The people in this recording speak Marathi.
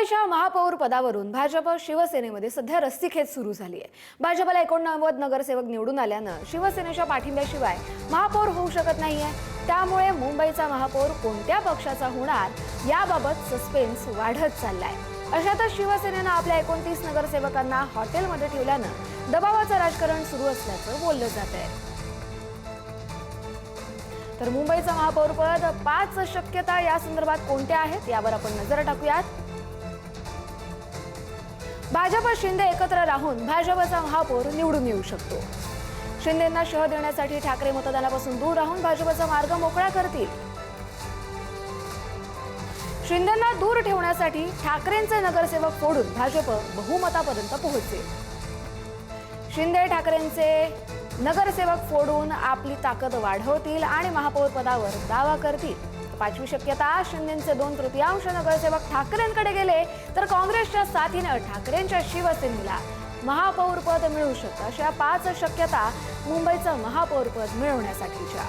मुंबईच्या महापौर पदावरून भाजप शिवसेनेमध्ये सध्या रस्सीखेच सुरू झाली आहे भाजपला एकोणनव्वद नगरसेवक निवडून आल्यानं शिवसेनेच्या पाठिंब्याशिवाय महापौर होऊ शकत नाहीये. त्यामुळे मुंबईचा महापौर कोणत्या पक्षाचा होणार याबाबत सस्पेन्स वाढत चाललाय. अशातच शिवसेनेनं आपल्या एकोणतीस नगरसेवकांना हॉटेलमध्ये ठेवल्यानं दबावाचं राजकारण सुरू असल्याचं बोललं जात आहे तर मुंबईचं महापौरपद पाच शक्यता या संदर्भात कोणत्या आहेत यावर आपण नजर टाकूयात. भाजप शिंदे एकत्र राहून भाजपचा महापौर निवडून येऊ शकतो. शिंदेंना शह देण्यासाठी ठाकरे मतदानापासून दूर राहून भाजपचा मार्ग मोकळा करतील. शिंदेंना दूर ठेवण्यासाठी ठाकरेंचे नगरसेवक फोडून भाजप बहुमतापर्यंत पोहोचेल. शिंदे ठाकरेंचे नगरसेवक फोडून आपली ताकद वाढवतील आणि महापौर पदावर दावा करतील. पाचवी शक्यता शिंदेचे दोन तृतीयांश नगरसेवक ठाकरेंकडे गेले तर काँग्रेसच्या साथीनं ठाकरेंच्या शिवसेनेला महापौरपद मिळू शकतं अशा पाच शक्यता मुंबईचं महापौरपद मिळवण्यासाठीच्या.